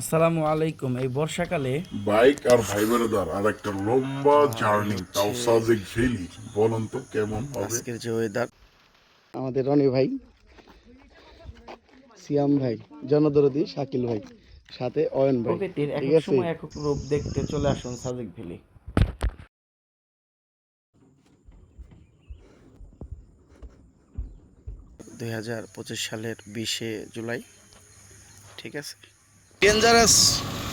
আসসালামু আলাইকুম। এই বর্ষাকালে বাইক আর ভাই বেরোদার আর একটা লম্বা জার্নি তাও সাজেক ভ্যালি বলুন তো কেমন হবে? আজকের যে ওয়েদার আমাদের রনি ভাই সিয়াম ভাই জনদরদি শাকিল ভাই সাথে অয়ন ভাই। প্রকৃতির সময় এক এক রূপ দেখতে চলে আসুন সাজেক ভ্যালি দুই হাজার পঁচিশ সালের বিশে জুলাই। ঠিক আছে? ডেঞ্জারাস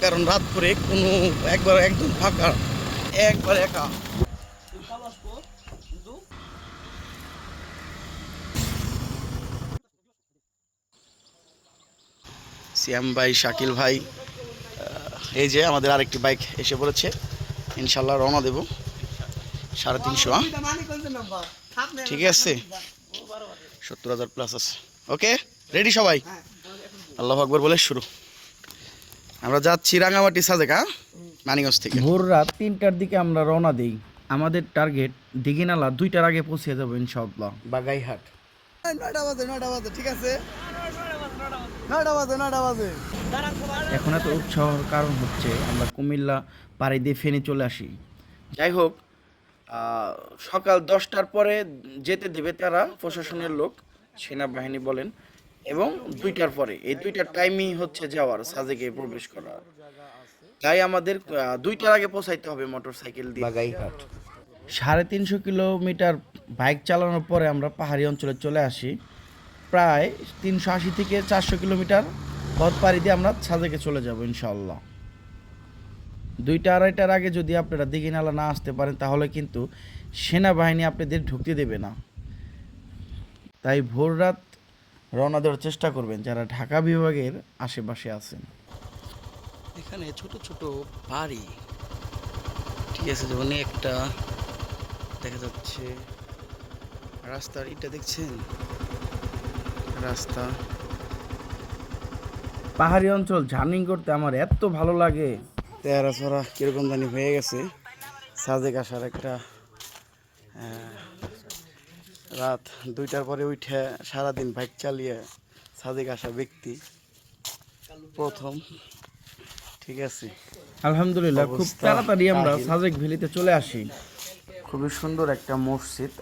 কারণ রাত করে কোনো একবার একদম ফাঁকা একবার একা। সিয়াম ভাই শাকিল ভাই এই যে আমাদের আরেকটি বাইক এসে পড়েছে। ইনশাল্লাহ রওনা দেব। সাড়ে তিনশো হ্যাঁ? ঠিক আছে। সত্তর হাজার প্লাস আছে। ওকে রেডি সবাই? আল্লাহ আকবর বলে শুরু। আমরা যাচ্ছি রাঙামাটি সাজেক মানিগঞ্জ থেকে। ভোর রাত তিনটার দিকে আমরা রওনা দিই। আমাদের টার্গেট দিঘিনালা দুইটার আগে পৌঁছে যাব ইনশাআল্লাহ। বাগাইহাট। নয়টা বাজে নয়টা বাজে ঠিক আছে? নয়টা বাজে নয়টা বাজে। এখন এত উৎসাহর কারণ হচ্ছে আমরা কুমিল্লা পাড়ি দিয়ে ফেনে চলে আসি। যাই হোক আহ, সকাল দশটার পরে যেতে দেবে তারা প্রশাসনের লোক সেনাবাহিনী বলেন। এবং দুইটার পরে। এই দুইটার টাইমই হচ্ছে যাওয়ার সাজেকে প্রবেশ করার তাই আমাদের দুইটার আগে পৌঁছাইতে হবে মোটর সাইকেল দিয়ে। বাগাইহাট। সাড়ে তিনশো কিলোমিটার বাইক চালানোর পরে আমরা পাহাড়ি অঞ্চলে চলে আসি। প্রায় তিনশো আশি থেকে চারশো কিলোমিটার পথ পাড়ি দিয়ে আমরা সাজেকে চলে যাব ইনশাল্লাহ দুইটা আড়াইটার আগে যদি আপনারা দিঘিনালা না আসতে পারেন তাহলে কিন্তু সেনাবাহিনী আপনাদের ঢুকতে দেবে না। তাই ভোর রাত রওনা দেওয়ার চেষ্টা করবেন যারা ঢাকা বিভাগের আশেপাশে আছেন। এখানে ছোট ছোট বাড়ি। ঠিক আছে যেমন একটা দেখা যাচ্ছে। রাস্তার ইটা দেখছেন? রাস্তা। পাহাড়ি অঞ্চল জার্নিং করতে আমার এত ভালো লাগে। তেরা ছড়া কীরকম জানি হয়ে গেছে। সাজেক আসার একটা রাত দুইটার পরে উঠে সারাদিন বাইক চালিয়ে সাজেক আসা ব্যক্তি। প্রথম ঠিক আছে। আলহামদুলিল্লাহ খুব তাড়াতাড়ি আমরা। সাজেক ভ্যালিতে চলে আসি। খুবই সুন্দর একটা মসজিদ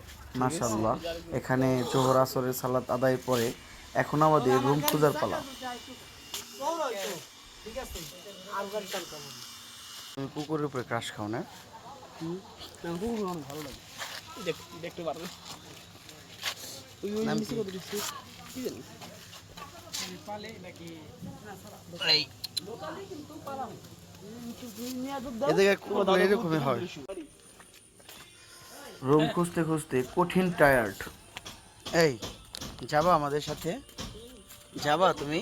মাশাল্লাহ এখানে জোহর আসরের সালাত আদায় পরে এখন আমাদের রুম খোঁজার পালা। তুমি কুকুরের উপরে ক্রাশ খাও না? এরকমই হয় রুম খুঁজতে খুঁজতে কঠিন টায়ার্ড এই যাবা আমাদের সাথে? যাবা তুমি?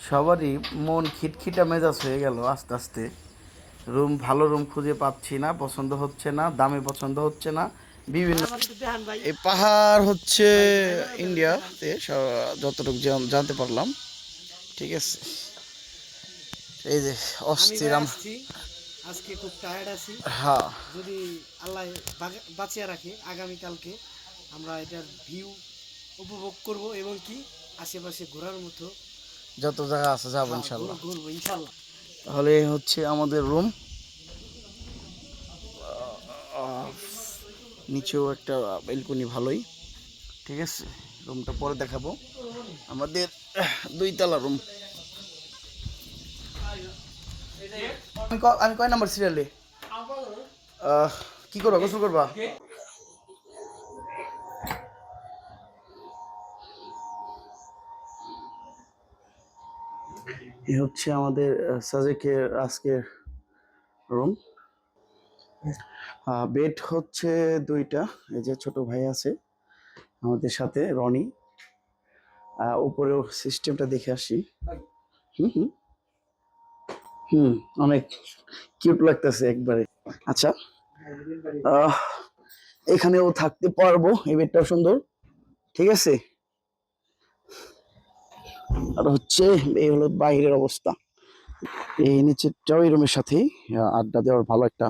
সবারই মন খিটখিটা মেজাজ হয়ে গেল আস্তে আস্তে। রুম ভালো রুম খুঁজে পাচ্ছি না পছন্দ হচ্ছে না দামে পছন্দ হচ্ছে না বিভিন্ন এই পাহাড় হচ্ছে ইন্ডিয়াতে যতটুকু জানতে পারলাম। ঠিক আছে। এই যে অস্থিরাম আজকে খুব টায়ার্ড আছি। হ্যাঁ। যদি আল্লাহ বাঁচিয়ে রাখে আগামীকালকে আমরা এটার ভিউ উপভোগ করব এবং কি? আশেপাশে ঘোরার মতো যত জায়গা আছে যাব ইনশাল্লাহ। ঘুরবো ইনশাল্লাহ। তাহলে হচ্ছে আমাদের রুম নিচেও একটা বেলকনি ভালোই। ঠিক আছে রুমটা পরে দেখাবো। আমাদের দুই তলা রুম আমি কয় নাম্বার সিরিয়ালে কি করবা? গোসল করবা? এ হচ্ছে আমাদের সাজেকের আজকের রুম বেড হচ্ছে দুইটা, এই যে ছোট ভাই আছে আমাদের সাথে, রনি। উপরেও সিস্টেমটা দেখে আসি। হুম হুম। হুম, অনেক কিউট লাগতেছে একবারে। আচ্ছা এখানেও থাকতে পারব, এই বেডটাও সুন্দর। ঠিক আছে? আর হচ্ছে এই হলো বাইরের অবস্থা। এই নিচেরটাও এই রুমের সাথেই আড্ডা দেওয়ার ভালো একটা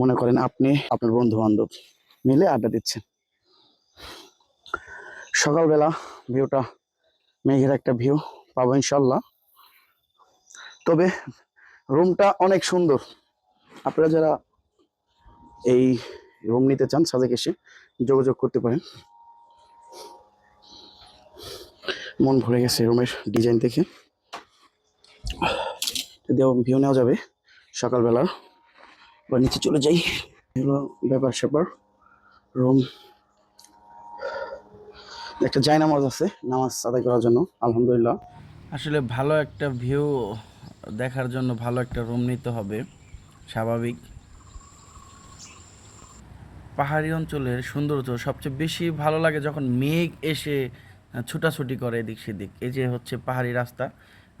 মনে করেন আপনি, আপনার বন্ধু বান্ধব মিলে আড্ডা দিচ্ছেন। সকালবেলা ভিউটা, মেঘের একটা ভিউ পাবো ইনশাল্লাহ তবে রুমটা অনেক সুন্দর। আপনারা যারা এই রুম নিতে চান সাজেক এসে যোগাযোগ করতে পারেন। মন ভরে গেছে রুমের ডিজাইন দেখে। দেও ভিউ নেওয়া যাবে সকালবেলার বা নিচে চলে যাই। হলো ব্যাপার স্যাপার রুম একটা জায় নামাজ আছে, নামাজ আদায় করার জন্য, আলহামদুলিল্লাহ। আসলে ভালো একটা ভিউ দেখার জন্য ভালো একটা রুম নিতে হবে, স্বাভাবিক। পাহাড়ি অঞ্চলের সৌন্দর্য সবচেয়ে বেশি ভালো লাগে যখন মেঘ এসে ছুটাছুটি করে এদিক সেদিক। এই যে হচ্ছে পাহাড়ি রাস্তা,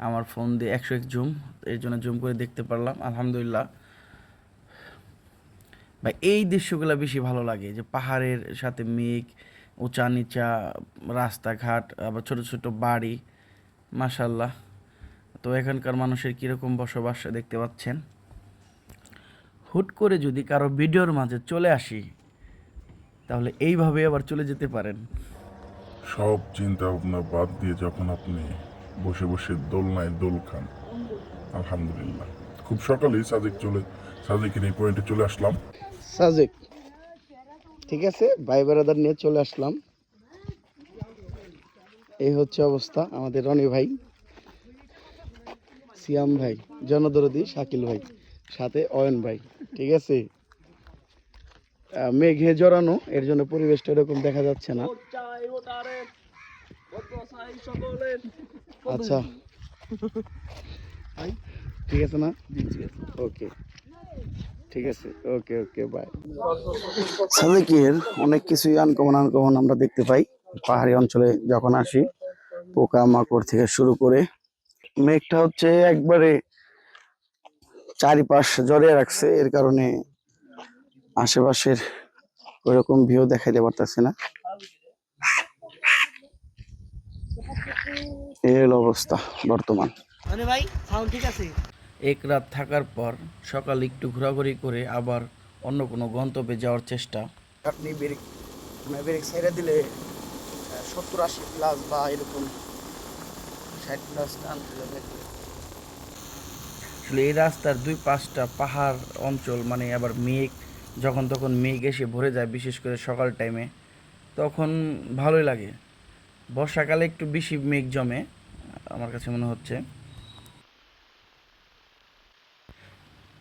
আমার ফোন দিয়ে একশো এক জুম, এর জন্য জুম করে দেখতে পারলাম, আলহামদুলিল্লাহ। বা এই দৃশ্যগুলো বেশি ভালো লাগে, যে পাহাড়ের সাথে মেঘ উঁচা নিচা রাস্তাঘাট, আবার ছোট ছোট বাড়ি মাশাল্লাহ তো এখানকার মানুষের কীরকম বসবাস দেখতে পাচ্ছেন? হুট করে যদি কারও ভিডিওর মাঝে চলে আসি, তাহলে এইভাবে আবার চলে যেতে পারেন। সব চিন্তা ভাবনা বাদ দিয়ে যখন আপনি বসে বসে দোলনায় দোল খান, আলহামদুলিল্লাহ। খুব সকালেই সাজেক চলে, সাজেকের এই পয়েন্টে চলে আসলাম। সাজেক, ঠিক আছে? ভাই বেড়াদার নিয়ে চলে আসলাম। এই হচ্ছে অবস্থা আমাদের রনি ভাই, সিয়াম ভাই, জনদরদি শাকিল ভাই, সাথে অয়ন ভাই, ঠিক আছে? মেঘে জড়ানো এর জন্য পরিবেশটা এরকম দেখা যাচ্ছে না। আচ্ছা। ঠিক আছে না? ওকে ঠিক আছে। ওকে ওকে বাই সাজেকের অনেক কিছুই আনকমন আনকমন আমরা দেখতে পাই। পাহাড়ি অঞ্চলে যখন আসি পোকা মাকড় থেকে শুরু করে মেঘটা হচ্ছে একবারে চারিপাশ জড়িয়ে রাখছে। এর কারণে আশেপাশের ওইরকম ভিউ দেখাইতে পারতেছে না। এই অবস্থা বর্তমান। মানে ভাই সাউন্ড ঠিক আছে? এক রাত থাকার পর সকাল একটু ঘোরাঘুরি করে আবার অন্য কোনো গন্তব্যে যাওয়ার চেষ্টা। আপনি ব্রেক মানে ব্রেক সাইডে দিলে সত্তর আশি প্লাস বা এরকম ষাট প্লাস যাবে। আসলে এই রাস্তার দুই পাশটা পাহাড় অঞ্চল মানে আবার মেঘ যখন তখন মেঘ এসে ভরে যায় বিশেষ করে সকাল টাইমে তখন ভালোই লাগে। বর্ষাকালে একটু বেশি মেঘ জমে আমার কাছে মনে হচ্ছে।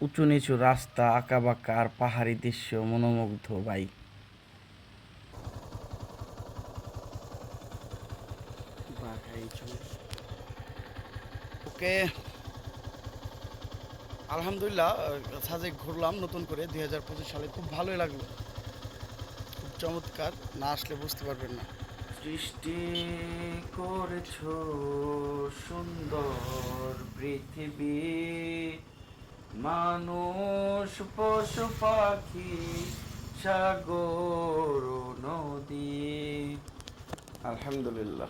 উঁচু নিচু রাস্তা আঁকা বাঁকা আর পাহাড়ি দৃশ্য মনোমুগ্ধ ভাই। ওকে। আলহামদুলিল্লাহ সাজে ঘুরলাম নতুন করে দুই হাজার পঁচিশ সালে। খুব ভালোই লাগল। খুব চমৎকার, না আসলে বুঝতে পারবেন না। সৃষ্টি করেছ সুন্দর পৃথিবী। মানুষ, পশু, পাখি, সাগর নদী। আলহামদুলিল্লাহ।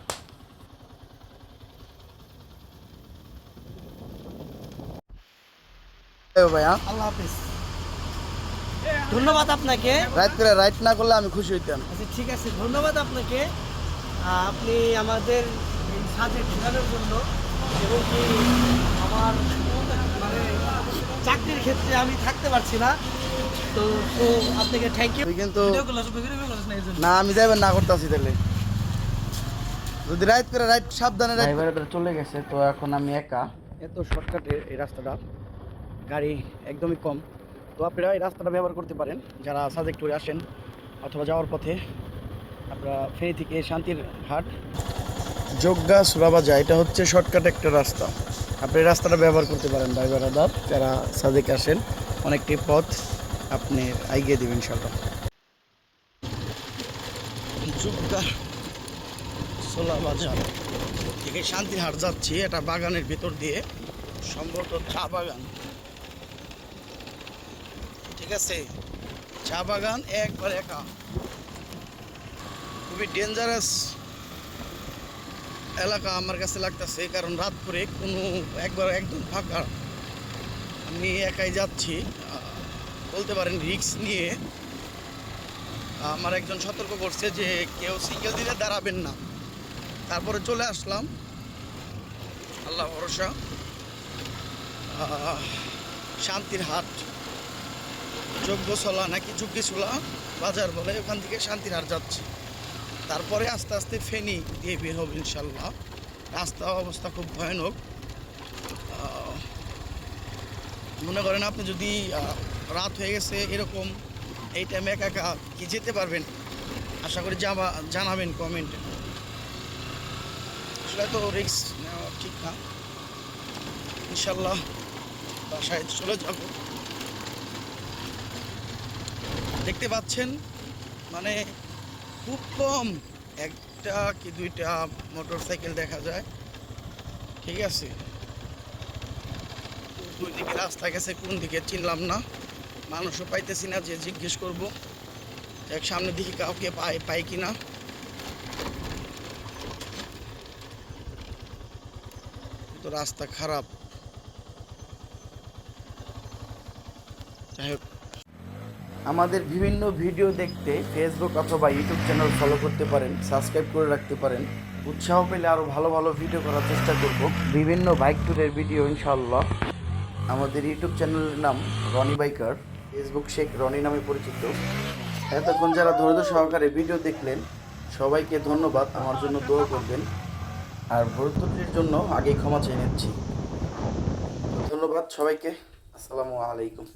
ভাইয়া। আল্লাহ হাফেজ। ধন্যবাদ আপনাকে। রাইট করে রাইট না করলে আমি খুশি হইতাম। আচ্ছা ঠিক আছে ধন্যবাদ আপনাকে। আপনি আমাদের সাজে জন্য এবং কি আমার মানে চাকরির ক্ষেত্রে আমি থাকতে পারছি না তো তো আপনাকে থ্যাংক ইউ কিন্তু না আমি যাবেন না করতেছি তাহলে যদি রাইট করে রাইট সাবধানে রাইট চলে গেছে তো এখন আমি একা। এত শর্টকাটে এই রাস্তাটা। গাড়ি একদমই কম। তো আপনারা এই রাস্তাটা ব্যবহার করতে পারেন। যারা সাজেক টুরে আসেন অথবা যাওয়ার পথে আপনারা ফেরি থেকে শান্তির হাট। যোগা সুরাবাজা এটা হচ্ছে শর্টকাট একটা রাস্তা। আপনি এই রাস্তাটা ব্যবহার করতে পারেন ড্রাইভার বেড়াদার যারা সাজেক আসেন। অনেকটি পথ আপনি এগিয়ে দেবেন ইনশাল্লাহ যোগা সোলা বাজার থেকে শান্তিহাট যাচ্ছি। এটা বাগানের ভিতর দিয়ে সম্ভবত চা বাগান। ঠিক আছে? চা বাগান একবার একা। খুবই ডেঞ্জারাস এলাকা আমার কাছে লাগতেছে কারণ রাত করে কোনো একবার একদম ফাঁকা। আমি একাই যাচ্ছি। বলতে পারেন রিক্স নিয়ে। আমার একজন সতর্ক করছে যে কেউ সিঙ্গেল দিলে দাঁড়াবেন না। তারপরে চলে আসলাম। আল্লাহ ভরসা। শান্তির হাট। যোগ্যশলা নাকি যুগ্যশলা বাজার বলে ওখান থেকে শান্তির হাট যাচ্ছি। তারপরে আস্তে আস্তে ফেনি দিয়ে বের হবে ইনশাল্লাহ রাস্তা অবস্থা খুব ভয়ানক। মনে করেন আপনি যদি রাত হয়ে গেছে এরকম, এই টাইমে একা একা কি যেতে পারবেন? আশা করি যাবা জানাবেন কমেন্টে আসলে তো রিস্ক নেওয়া ঠিক না। ইনশাল্লাহ বাসায় চলে যাব। দেখতে পাচ্ছেন মানে খুব কম একটা কি দুইটা মোটর সাইকেল দেখা যায়। ঠিক আছে? দুই দিকে রাস্তা গেছে, কোন দিকে চিনলাম না। মানুষও পাইতেছি না যে জিজ্ঞেস করব। এক সামনের দিকে কাউকে পাই পাই কিনা তো রাস্তা খারাপ। যাই হোক আমাদের বিভিন্ন ভিডিও দেখতে ফেসবুক অথবা ইউটিউব চ্যানেল ফলো করতে পারেন সাবস্ক্রাইব করে রাখতে পারেন। উৎসাহ পেলে আরও ভালো ভালো ভিডিও করার চেষ্টা করব। বিভিন্ন বাইক ট্যুরের ভিডিও ইনশাল্লাহ আমাদের ইউটিউব চ্যানেলের নাম রনি বাইকার ফেসবুক শেখ রনি নামে পরিচিত। এতক্ষণ যারা ধৈর্য সহকারে ভিডিও দেখলেন, সবাইকে ধন্যবাদ, আমার জন্য দোয়া করবেন। আর ভর্তুটির জন্য আগেই ক্ষমা চেয়ে নিচ্ছি। ধন্যবাদ সবাইকে, আসসালামু আলাইকুম।